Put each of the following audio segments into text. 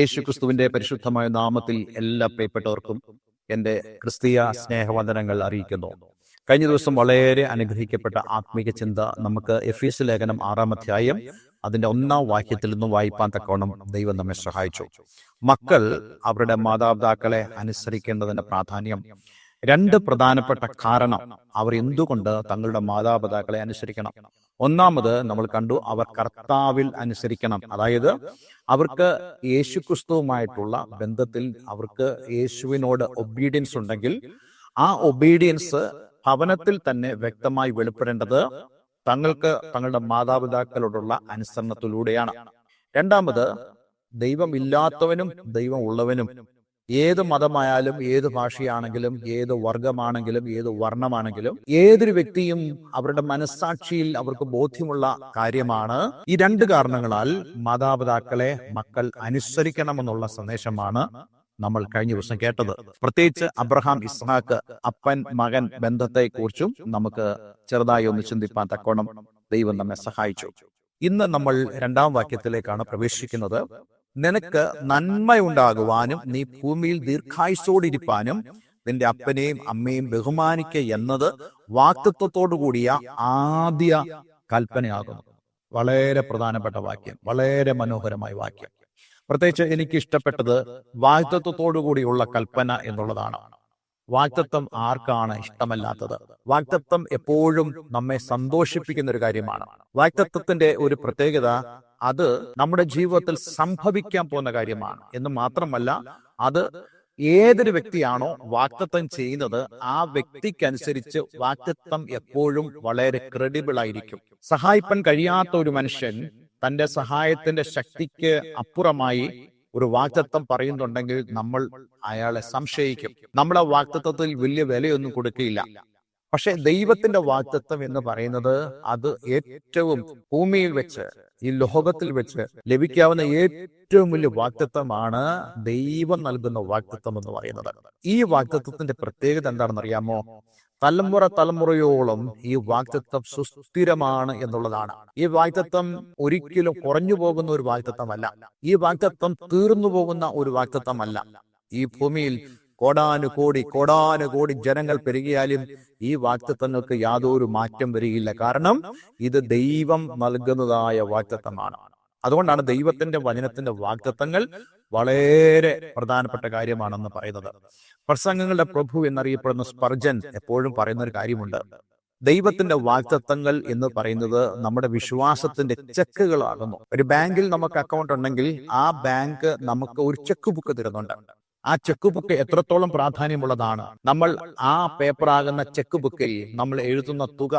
യേശു ക്രിസ്തുവിന്റെ പരിശുദ്ധമായ നാമത്തിൽ എല്ലാ പ്രിയപ്പെട്ടവർക്കും എന്റെ ക്രിസ്തീയ സ്നേഹവന്ദനങ്ങൾ അറിയിക്കുന്നു. കഴിഞ്ഞ ദിവസം വളരെ അനുഗ്രഹിക്കപ്പെട്ട ആത്മീക ചിന്ത നമുക്ക് എഫ് എസ് ലേഖനം ആറാം അധ്യായം അതിന്റെ ഒന്നാം വാക്യത്തിൽ നിന്നും വായിപ്പാൻ തക്കവണ്ണം ദൈവം നമ്മെ സഹായിച്ചു. മക്കൾ അവരുടെ മാതാപിതാക്കളെ അനുസരിക്കേണ്ടതിന്റെ പ്രാധാന്യം. രണ്ട് പ്രധാനപ്പെട്ട കാരണം അവർ എന്തുകൊണ്ട് തങ്ങളുടെ മാതാപിതാക്കളെ അനുസരിക്കണം? ഒന്നാമത് നമ്മൾ കണ്ടു അവർ കർത്താവിൽ അനുസരിക്കണം. അതായത് അവർക്ക് യേശുക്രിസ്തുവുമായിട്ടുള്ള ബന്ധത്തിൽ അവർക്ക് യേശുവിനോട് ഒബീഡിയൻസ് ഉണ്ടെങ്കിൽ ആ ഒബീഡിയൻസ് ഭവനത്തിൽ തന്നെ വ്യക്തമായി വെളിപ്പെടേണ്ടത് തങ്ങൾക്ക് തങ്ങളുടെ മാതാപിതാക്കളോടുള്ള അനുസരണത്തിലൂടെയാണ്. രണ്ടാമത് ദൈവമില്ലാത്തവനും ദൈവം ഉള്ളവനും ഏത് മതമായാലും ഏത് ഭാഷയാണെങ്കിലും ഏത് വർഗമാണെങ്കിലും ഏത് വർണമാണെങ്കിലും ഏതൊരു വ്യക്തിയും അവരുടെ മനസ്സാക്ഷിയിൽ അവർക്ക് ബോധ്യമുള്ള കാര്യമാണ്. ഈ രണ്ട് കാരണങ്ങളാൽ മാതാപിതാക്കളെ മക്കൾ അനുസരിക്കണമെന്നുള്ള സന്ദേശമാണ് നമ്മൾ കഴിഞ്ഞ ദിവസം കേട്ടത്. പ്രത്യേകിച്ച് അബ്രഹാം ഇസ്ഹാക്ക് അപ്പൻ മകൻ ബന്ധത്തെ കുറിച്ചും നമുക്ക് ചെറുതായി ഒന്ന് ചിന്തിപ്പാൻ തക്കോണം ദൈവം നമ്മെ സഹായിച്ചു. ഇന്ന് നമ്മൾ രണ്ടാം വാക്യത്തിലേക്കാണ് പ്രവേശിക്കുന്നത്. നിനക്ക് നന്മയുണ്ടാകുവാനും നീ ഭൂമിയിൽ ദീർഘായുസോടിരിപ്പാനും നിന്റെ അപ്പനെയും അമ്മയും ബഹുമാനിക്ക എന്നത് വാക്തത്വത്തോടു കൂടിയ ആദ്യ കൽപ്പനയാകുന്നു. വളരെ പ്രധാനപ്പെട്ട വാക്യം വളരെ മനോഹരമായ വാക്യം. പ്രത്യേകിച്ച് എനിക്ക് ഇഷ്ടപ്പെട്ടത് വാക്തത്വത്തോടു കൂടിയുള്ള കൽപ്പന എന്നുള്ളതാണ്. വാക്തത്വം ആർക്കാണ് ഇഷ്ടമല്ലാത്തത്? വാക്തത്വം എപ്പോഴും നമ്മെ സന്തോഷിപ്പിക്കുന്ന ഒരു കാര്യമാണ്. വാക്തത്വത്തിന്റെ ഒരു പ്രത്യേകത അത് നമ്മുടെ ജീവിതത്തിൽ സംഭവിക്കാൻ പോകുന്ന കാര്യമാണ്. എന്ന് മാത്രമല്ല അത് ഏതൊരു വ്യക്തിയാണോ വാക്തത്വം ചെയ്യുന്നത് ആ വ്യക്തിക്കനുസരിച്ച് വാക്തത്വം എപ്പോഴും വളരെ ക്രെഡിബിൾ ആയിരിക്കും. സഹായിപ്പാൻ കഴിയാത്ത ഒരു മനുഷ്യൻ തന്റെ സഹായത്തിന്റെ ശക്തിക്ക് അപ്പുറമായി ഒരു വാക്തത്വം പറയുന്നുണ്ടെങ്കിൽ നമ്മൾ അയാളെ സംശയിക്കും. നമ്മളെ വാക്തത്വത്തിൽ വലിയ വിലയൊന്നും കൊടുക്കില്ല. പക്ഷെ ദൈവത്തിന്റെ വാക്തത്വം എന്ന് പറയുന്നത് അത് ഏറ്റവും ഭൂമിയിൽ വെച്ച് ഈ ലോകത്തിൽ വെച്ച് ലഭിക്കാവുന്ന ഏറ്റവും വലിയ വാക്തത്വമാണ് ദൈവം നൽകുന്ന വാക്തത്വം എന്ന് പറയുന്നത്. ഈ വാക്തത്വത്തിന്റെ പ്രത്യേകത എന്താണെന്ന് അറിയാമോ തലമുറ തലമുറയോളം ഈ വാക്തത്വം സുസ്ഥിരമാണ് എന്നുള്ളതാണ്. ഈ വാക്തത്വം ഒരിക്കലും കുറഞ്ഞു പോകുന്ന ഒരു വാക്തത്വമല്ല. ഈ വാക്തത്വം തീർന്നു പോകുന്ന ഒരു വാക്തത്വമല്ല. ഈ ഭൂമിയിൽ കോടാനുകോടി കോടാനുകോടി ജനങ്ങൾ പെരുകിയാലും ഈ വാക്തത്വങ്ങൾക്ക് യാതൊരു മാറ്റം വരികയില്ല. കാരണം ഇത് ദൈവം നൽകുന്നതായ വാക്തത്വമാണ്. അതുകൊണ്ടാണ് ദൈവത്തിന്റെ വചനത്തിന്റെ വാക്തത്വങ്ങൾ വളരെ പ്രധാനപ്പെട്ട കാര്യമാണെന്ന് പറയുന്നത്. പ്രസംഗങ്ങളുടെ പ്രഭു എന്നറിയപ്പെടുന്ന സ്പർജൻ എപ്പോഴും പറയുന്ന ഒരു കാര്യമുണ്ട്. ദൈവത്തിന്റെ വാക്തത്വങ്ങൾ എന്ന് പറയുന്നത് നമ്മുടെ വിശ്വാസത്തിന്റെ ചെക്കുകളാകുന്നു. ഒരു ബാങ്കിൽ നമുക്ക് അക്കൗണ്ട് ഉണ്ടെങ്കിൽ ആ ബാങ്ക് നമുക്ക് ഒരു ചെക്ക് ബുക്ക് തരുന്നുണ്ട്. ആ ചെക്ക് ബുക്ക് എത്രത്തോളം പ്രാധാന്യമുള്ളതാണ്. നമ്മൾ ആ പേപ്പറാകുന്ന ചെക്ക് ബുക്കിൽ നമ്മൾ എഴുതുന്ന തുക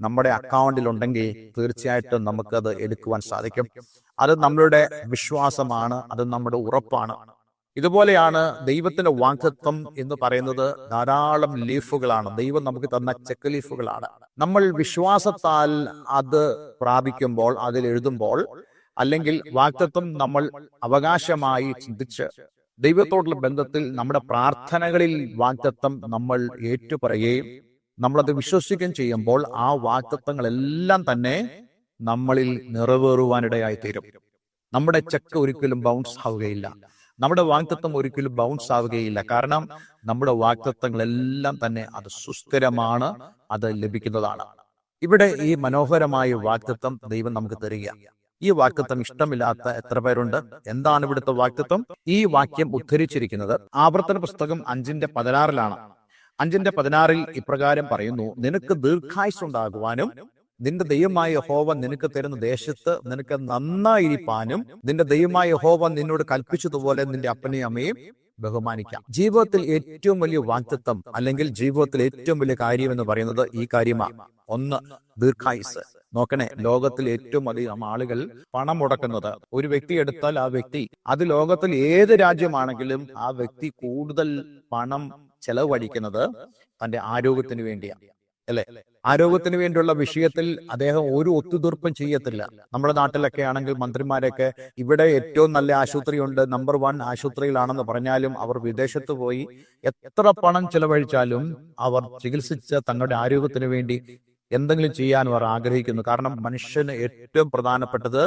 നമ്മുടെ അക്കൗണ്ടിൽ ഉണ്ടെങ്കിൽ തീർച്ചയായിട്ടും നമുക്കത് എടുക്കുവാൻ സാധിക്കും. അത് നമ്മളുടെ വിശ്വാസമാണ് അത് നമ്മുടെ ഉറപ്പാണ്. ഇതുപോലെയാണ് ദൈവത്തിന്റെ വാക്തത്വം എന്ന് പറയുന്നത് ധാരാളം ലീഫുകളാണ്. ദൈവം നമുക്ക് തന്ന ചെക്ക് ലീഫുകളാണ്. നമ്മൾ വിശ്വാസത്താൽ അത് പ്രാപിക്കുമ്പോൾ അതിൽ എഴുതുമ്പോൾ അല്ലെങ്കിൽ വാക്തത്വം നമ്മൾ അവകാശമായി ചിന്തിച്ച് ദൈവത്തോടുള്ള ബന്ധത്തിൽ നമ്മുടെ പ്രാർത്ഥനകളിൽ വാക്തത്വം നമ്മൾ ഏറ്റുപറയുകയും നമ്മളത് വിശ്വസിക്കുകയും ചെയ്യുമ്പോൾ ആ വാക്തത്വങ്ങളെല്ലാം തന്നെ നമ്മളിൽ നിറവേറുവാനിടയായി തീരും. നമ്മുടെ ചെക്ക് ഒരിക്കലും ബൗൺസ് ആവുകയില്ല. നമ്മുടെ വാക്തത്വം ഒരിക്കലും ബൗൺസ് ആവുകയില്ല. കാരണം നമ്മുടെ വാക്തത്വങ്ങളെല്ലാം തന്നെ അത് സുസ്ഥിരമാണ് അത് ലഭിക്കുന്നതാണ്. ഇവിടെ ഈ മനോഹരമായ വാക്തത്വം ദൈവം നമുക്ക് തരിക. ഈ വാക്തത്വം ഇഷ്ടമില്ലാത്ത എത്ര പേരുണ്ട്? എന്താണ് ഇവിടുത്തെ വാക്തത്വം? ഈ വാക്യം ഉദ്ധരിച്ചിരിക്കുന്നത് ആവർത്തന പുസ്തകം അഞ്ചിന്റെ പതിനാറിലാണ്. അഞ്ചിന്റെ പതിനാറിൽ ഇപ്രകാരം പറയുന്നു നിനക്ക് ദീർഘായുസ് ഉണ്ടാകുവാനും നിന്റെ ദൈവമായ ഹോവ നിനക്ക് തരുന്ന ദേശത്ത് നിനക്ക് നന്നായിരിക്കാനും നിന്റെ ദൈവമായ ഹോവ നിന്നോട് കൽപ്പിച്ചതുപോലെ നിന്റെ അപ്പനെയും അമ്മയും ബഹുമാനിക്കാം. ജീവിതത്തിൽ ഏറ്റവും വലിയ വാക്തത്വം അല്ലെങ്കിൽ ജീവിതത്തിൽ ഏറ്റവും വലിയ കാര്യം എന്ന് പറയുന്നത് ഈ കാര്യമാണ് ഒന്ന് ദീർഘായുസ് നോക്കണേ ലോകത്തിൽ ഏറ്റവും അധികം ആളുകൾ പണം മുടക്കുന്നത്. ഒരു വ്യക്തി എടുത്താൽ ആ വ്യക്തി അത് ലോകത്തിൽ ഏത് രാജ്യമാണെങ്കിലും ആ വ്യക്തി കൂടുതൽ പണം ചെലവഴിക്കുന്നത് തന്റെ ആരോഗ്യത്തിന് വേണ്ടിയാണ് അല്ലെ? ആരോഗ്യത്തിന് വേണ്ടിയുള്ള വിഷയത്തിൽ അദ്ദേഹം ഒരു ഒത്തുതീർപ്പും ചെയ്യത്തില്ല. നമ്മുടെ നാട്ടിലൊക്കെ ആണെങ്കിൽ മന്ത്രിമാരൊക്കെ ഇവിടെ ഏറ്റവും നല്ല ആശുപത്രിയുണ്ട് നമ്പർ വൺ ആശുപത്രിയിലാണെന്ന് പറഞ്ഞാലും അവർ വിദേശത്ത് പോയി എത്ര പണം ചെലവഴിച്ചാലും അവർ ചികിത്സിച്ച തങ്ങളുടെ ആരോഗ്യത്തിന് വേണ്ടി എന്തെങ്കിലും ചെയ്യാൻ അവർ ആഗ്രഹിക്കുന്നു. കാരണം മനുഷ്യന് ഏറ്റവും പ്രധാനപ്പെട്ടത്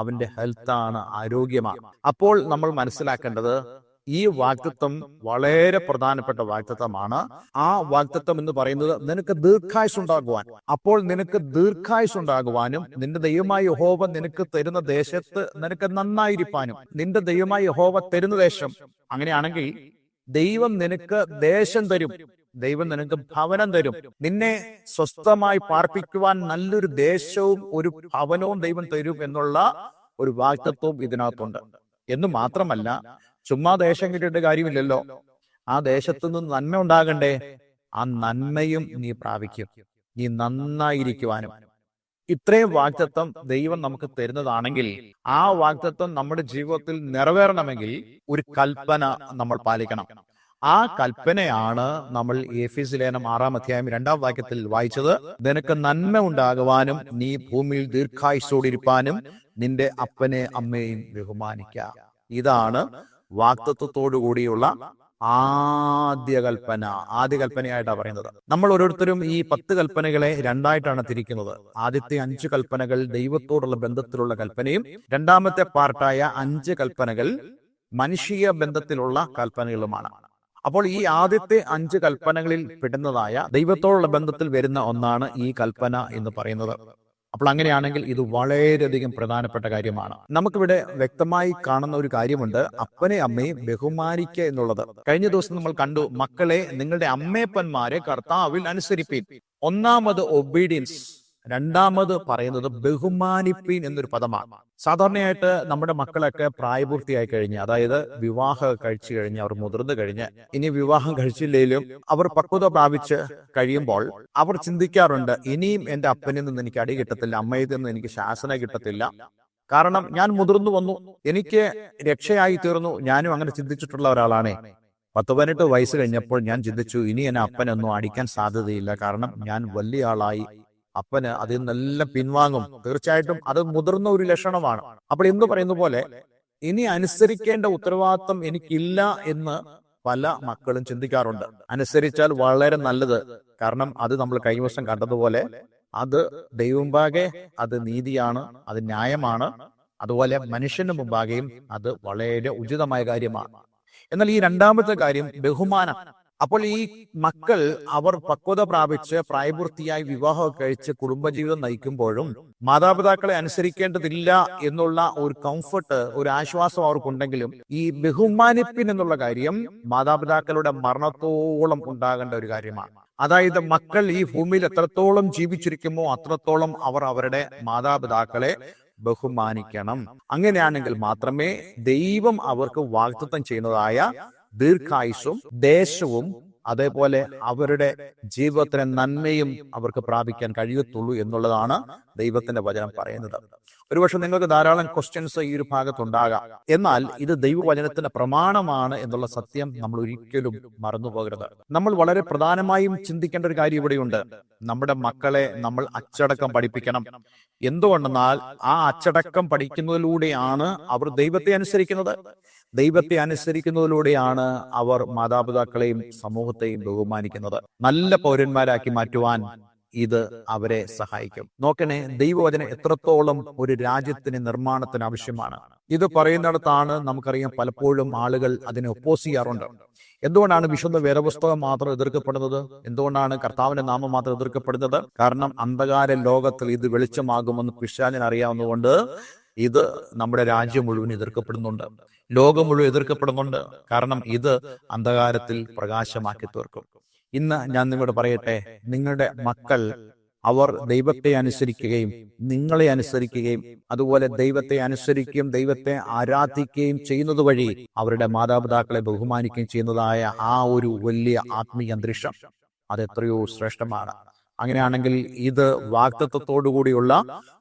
അവന്റെ ഹെൽത്താണ് ആരോഗ്യമാണ്. അപ്പോൾ നമ്മൾ മനസ്സിലാക്കേണ്ടത് ഈ വാക്തത്വം വളരെ പ്രധാനപ്പെട്ട വാക്തത്വമാണ്. ആ വാക്തത്വം എന്ന് പറയുന്നത് നിനക്ക് ദീർഘായുസ് ഉണ്ടാകുവാൻ. അപ്പോൾ നിനക്ക് ദീർഘായുസ് ഉണ്ടാകുവാനും നിന്റെ ദൈവമായ യഹോവ നിനക്ക് തരുന്ന ദേശത്ത് നിനക്ക് നന്നായിരിക്കാനും നിന്റെ ദൈവമായ യഹോവ തരുന്ന ദേശം. അങ്ങനെയാണെങ്കിൽ ദൈവം നിനക്ക് ദേശം തരും. ദൈവം നിനക്ക് ഭവനം തരും. നിന്നെ സ്വസ്ഥമായി പാർപ്പിക്കുവാൻ നല്ലൊരു ദേശവും ഒരു ഭവനവും ദൈവം തരും എന്നുള്ള ഒരു വാക്തത്വവും ഇതിനകത്തുണ്ട്. എന്ന് മാത്രമല്ല ചുമ്മാ ദേശം കിട്ടിയിട്ട് കാര്യമില്ലല്ലോ. ആ ദേശത്തു നിന്ന് നന്മ ഉണ്ടാകണ്ടേ? ആ നന്മയും നീ പ്രാപിക്കും. നീ നന്നായിരിക്കുവാനും. ഇത്രയും വാക്തത്വം ദൈവം നമുക്ക് തരുന്നതാണെങ്കിൽ ആ വാക്തത്വം നമ്മുടെ ജീവിതത്തിൽ നിറവേറണമെങ്കിൽ ഒരു കൽപ്പന നമ്മൾ പാലിക്കണം. ആ കൽപ്പനയാണ് നമ്മൾ എഫീസ് ലേനം ആറാം അധ്യായം രണ്ടാം വാക്യത്തിൽ വായിച്ചത് നിനക്ക് നന്മ ഉണ്ടാകുവാനും നീ ഭൂമിയിൽ ദീർഘായുസോടിരിപ്പാനും നിന്റെ അപ്പനെ അമ്മയും ബഹുമാനിക്ക. ഇതാണ് വാക്തത്വത്തോടു കൂടിയുള്ള ആദ്യ കൽപ്പന ആദ്യ കൽപ്പനയായിട്ടാണ് പറയുന്നത്. നമ്മൾ ഓരോരുത്തരും ഈ പത്ത് കൽപ്പനകളെ രണ്ടായിട്ടാണ് തിരിക്കുന്നത്. ആദ്യത്തെ അഞ്ച് കൽപ്പനകൾ ദൈവത്തോടുള്ള ബന്ധത്തിലുള്ള കൽപ്പനയും രണ്ടാമത്തെ പാർട്ടായ അഞ്ച് കൽപ്പനകൾ മനുഷ്യ ബന്ധത്തിലുള്ള കൽപ്പനകളുമാണ്. അപ്പോൾ ഈ ആദ്യത്തെ അഞ്ച് കൽപ്പനകളിൽ പെടുന്നതായ ദൈവത്തോടുള്ള ബന്ധത്തിൽ വരുന്ന ഒന്നാണ് ഈ കൽപ്പന എന്ന് പറയുന്നത്. അപ്പോൾ അങ്ങനെയാണെങ്കിൽ ഇത് വളരെയധികം പ്രധാനപ്പെട്ട കാര്യമാണ്. നമുക്കിവിടെ വ്യക്തമായി കാണുന്ന ഒരു കാര്യമുണ്ട്. അപ്പനെ അമ്മയെ ബഹുമാനിക്കുക എന്നുള്ളത്. കഴിഞ്ഞ ദിവസം നമ്മൾ കണ്ടു മക്കളെ നിങ്ങളുടെ അമ്മയപ്പന്മാരെ കർത്താവിൽ അനുസരിപ്പിൻ. ഒന്നാമത് ഒബീഡിയൻസ് രണ്ടാമത് പറയുന്നത് ബഹുമാനിപ്പീൻ എന്നൊരു പദമാണ്. സാധാരണയായിട്ട് നമ്മുടെ മക്കളൊക്കെ പ്രായപൂർത്തിയായി കഴിഞ്ഞ് അതായത് വിവാഹം കഴിച്ചു കഴിഞ്ഞ് അവർ മുതിർന്നു കഴിഞ്ഞ് ഇനി വിവാഹം കഴിച്ചില്ലെങ്കിലും അവർ പക്വത പ്രാപിച്ച് കഴിയുമ്പോൾ അവർ ചിന്തിക്കാറുണ്ട് ഇനിയും എന്റെ അപ്പനിൽ നിന്ന് എനിക്ക് അടി കിട്ടത്തില്ല അമ്മയിൽ നിന്ന് എനിക്ക് ശാസന കിട്ടത്തില്ല. കാരണം ഞാൻ മുതിർന്നു വന്നു എനിക്ക് രക്ഷയായി തീർന്നു ഞാനും അങ്ങനെ ചിന്തിച്ചിട്ടുള്ള ഒരാളാണേ. പത്ത് പതിനെട്ട് വയസ്സ് കഴിഞ്ഞപ്പോൾ ഞാൻ ചിന്തിച്ചു ഇനി എന്നെ അപ്പനൊന്നും അടിക്കാൻ സാധ്യതയില്ല കാരണം ഞാൻ വലിയ ആളായി അപ്പന് അതിൽ നിന്നെല്ലാം പിൻവാങ്ങും. തീർച്ചയായിട്ടും അത് മുതിർന്ന ഒരു ലക്ഷണമാണ്. അപ്പോൾ എന്ന് പറയുന്ന പോലെ ഇനി അനുസരിക്കേണ്ട ഉത്തരവാദിത്വം എനിക്കില്ല എന്ന് പല മക്കളും ചിന്തിക്കാറുണ്ട്. അനുസരിച്ചാൽ വളരെ നല്ലത്. കാരണം അത് നമ്മൾ കഴിഞ്ഞ വർഷം കണ്ടതുപോലെ അത് ദൈവമുമ്പാകെ അത് നീതിയാണ് അത് ന്യായമാണ്. അതുപോലെ മനുഷ്യന് മുമ്പാകെയും അത് വളരെ ഉചിതമായ കാര്യമാണ്. എന്നാൽ ഈ രണ്ടാമത്തെ കാര്യം ബഹുമാനം. അപ്പോൾ ഈ മക്കൾ അവർ പക്വത പ്രാപിച്ച് പ്രായപൂർത്തിയായി വിവാഹം കഴിച്ച് കുടുംബജീവിതം നയിക്കുമ്പോഴും മാതാപിതാക്കളെ അനുസരിക്കേണ്ടതില്ല എന്നുള്ള ഒരു കംഫർട്ട് ഒരു ആശ്വാസം അവർക്കുണ്ടെങ്കിലും ഈ ബഹുമാനിപ്പിൻ എന്നുള്ള കാര്യം മാതാപിതാക്കളുടെ മരണത്തോളം ഉണ്ടാകേണ്ട ഒരു കാര്യമാണ്. അതായത് മക്കൾ ഈ ഭൂമിയിൽ എത്രത്തോളം ജീവിച്ചിരിക്കുമോ അത്രത്തോളം അവർ അവരുടെ മാതാപിതാക്കളെ ബഹുമാനിക്കണം. അങ്ങനെയാണെങ്കിൽ മാത്രമേ ദൈവം അവർക്ക് വാഗ്ദത്തം ചെയ്യുന്നതായ ദീർഘായുസും ദേശവും അതേപോലെ അവരുടെ ജീവിതത്തിന് നന്മയും അവർക്ക് പ്രാപിക്കാൻ കഴിയത്തുള്ളൂ എന്നുള്ളതാണ് ദൈവത്തിന്റെ വചനം പറയുന്നത്. ഒരുപക്ഷെ നിങ്ങൾക്ക് ധാരാളം ക്വസ്റ്റ്യൻസ് ഈ ഒരു ഭാഗത്തുണ്ടാകാം. എന്നാൽ ഇത് ദൈവവചനത്തിന്റെ പ്രമാണമാണ് എന്നുള്ള സത്യം നമ്മൾ ഒരിക്കലും മറന്നുപോകരുത്. നമ്മൾ വളരെ പ്രധാനമായും ചിന്തിക്കേണ്ട ഒരു കാര്യം ഇവിടെയുണ്ട്. നമ്മുടെ മക്കളെ നമ്മൾ അച്ചടക്കം പഠിപ്പിക്കണം. എന്തുകൊണ്ടെന്നാൽ ആ അച്ചടക്കം പഠിക്കുന്നതിലൂടെയാണ് അവർ ദൈവത്തെ അനുസരിക്കുന്നത്. ദൈവത്തെ അനുസരിക്കുന്നതിലൂടെയാണ് അവർ മാതാപിതാക്കളെയും സമൂഹത്തെയും ബഹുമാനിക്കുന്നത്. നല്ല പൗരന്മാരാക്കി മാറ്റുവാൻ ഇത് അവരെ സഹായിക്കും. നോക്കണേ ദൈവവചനം എത്രത്തോളം ഒരു രാജ്യത്തിന് നിർമ്മാണത്തിന് ആവശ്യമാണ്. ഇത് പറയുന്നിടത്താണ് നമുക്കറിയാം പലപ്പോഴും ആളുകൾ അതിനെ ഒപ്പോസ് ചെയ്യാറുണ്ട്. എന്തുകൊണ്ടാണ് വിശുദ്ധ വേദപുസ്തകം മാത്രം എതിർക്കപ്പെടുന്നത്? എന്തുകൊണ്ടാണ് കർത്താവിന്റെ നാമം മാത്രം എതിർക്കപ്പെടുന്നത്? കാരണം അന്ധകാര ലോകത്തിൽ ഇത് വെളിച്ചമാകുമെന്ന് പിശാലിന് അറിയാവുന്നതുകൊണ്ട് ഇത് നമ്മുടെ രാജ്യം മുഴുവൻ എതിർക്കപ്പെടുന്നുണ്ട്. ലോകം മുഴുവൻ എതിർക്കപ്പെടുന്നുണ്ട്. കാരണം ഇത് അന്ധകാരത്തിൽ പ്രകാശമാക്കി തീർക്കും. ഇന്ന് ഞാൻ നിങ്ങളോട് പറയട്ടെ നിങ്ങളുടെ മക്കൾ അവർ ദൈവത്തെ അനുസരിക്കുകയും നിങ്ങളെ അനുസരിക്കുകയും അതുപോലെ ദൈവത്തെ അനുസരിക്കുകയും ദൈവത്തെ ആരാധിക്കുകയും ചെയ്യുന്നത് വഴി അവരുടെ മാതാപിതാക്കളെ ബഹുമാനിക്കുകയും ചെയ്യുന്നതായ ആ ഒരു വലിയ ആത്മീയ അന്തരീക്ഷം അതെത്രയോ ശ്രേഷ്ഠമാണ്. അങ്ങനെയാണെങ്കിൽ ഇത് വാക്തത്വത്തോടുകൂടിയുള്ള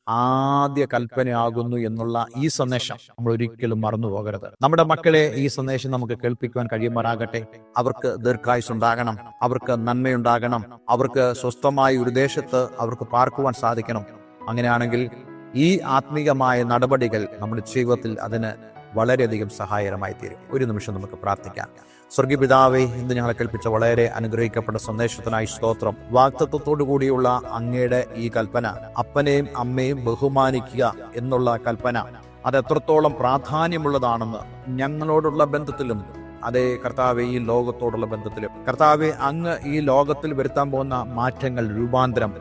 ആദ്യ കൽപ്പനയാകുന്നു എന്നുള്ള ഈ സന്ദേശം നമ്മൾ ഒരിക്കലും മറന്നു പോകരുത്. നമ്മുടെ മക്കളെ ഈ സന്ദേശം നമുക്ക് കേൾപ്പിക്കുവാൻ കഴിയുമാറാകട്ടെ. അവർക്ക് ദീർഘായുസ് ഉണ്ടാകണം. അവർക്ക് നന്മയുണ്ടാകണം. അവർക്ക് സ്വസ്ഥമായ ഒരു ദേശത്ത് അവർക്ക് പാർക്കുവാൻ സാധിക്കണം. അങ്ങനെയാണെങ്കിൽ ഈ ആത്മീകമായ നടപടികൾ നമ്മുടെ ജീവിതത്തിൽ അതിന് വളരെയധികം സഹായകരമായി തീരും ഒരു നിമിഷം നമുക്ക് പ്രാർത്ഥിക്കാം. സ്വർഗീപിതാവെ ഇന്ന് ഞങ്ങളെ കൽപ്പിച്ച വളരെ അനുഗ്രഹിക്കപ്പെട്ട സന്ദേശത്തിനായി സ്തോത്രം. വാക്തത്വത്തോടു കൂടിയുള്ള അങ്ങയുടെ ഈ കൽപ്പന അപ്പനെയും അമ്മയും ബഹുമാനിക്കുക എന്നുള്ള കൽപ്പന അത് എത്രത്തോളം പ്രാധാന്യമുള്ളതാണെന്ന് ഞങ്ങളോടുള്ള ബന്ധത്തിലും അതേ കർത്താവെ ഈ ലോകത്തോടുള്ള ബന്ധത്തിലും. കർത്താവെ അങ്ങ് ഈ ലോകത്തിൽ വരുത്താൻ പോകുന്ന മാറ്റങ്ങൾ രൂപാന്തരം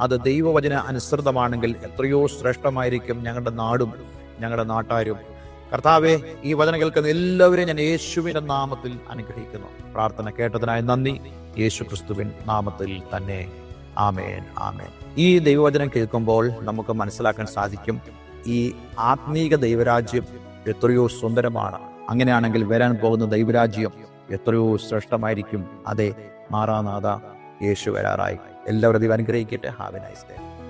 അത് ദൈവവചന അനുസൃതമാണെങ്കിൽ എത്രയോ ശ്രേഷ്ഠമായിരിക്കും ഞങ്ങളുടെ നാടും ഞങ്ങളുടെ നാട്ടാരും. കർത്താവെ ഈ വചനം കേൾക്കുന്ന എല്ലാവരെയും ഞാൻ യേശുവിന്റെ നാമത്തിൽ അനുഗ്രഹിക്കുന്നു. പ്രാർത്ഥന കേട്ടതിനായി നന്ദി. യേശു ക്രിസ്തുവിൻ നാമത്തിൽ തന്നെ. ആമേൻ ആമേൻ. ഈ ദൈവവചനം കേൾക്കുമ്പോൾ നമുക്ക് മനസ്സിലാക്കാൻ സാധിക്കും ഈ ആത്മീക ദൈവരാജ്യം എത്രയോ സുന്ദരമാണ്. അങ്ങനെയാണെങ്കിൽ വരാൻ പോകുന്ന ദൈവരാജ്യം എത്രയോ ശ്രേഷ്ഠമായിരിക്കും. അതെ മാറാനാഥ യേശു വരാറായി. എല്ലാവരും അനുഗ്രഹിക്കട്ടെ. Have nice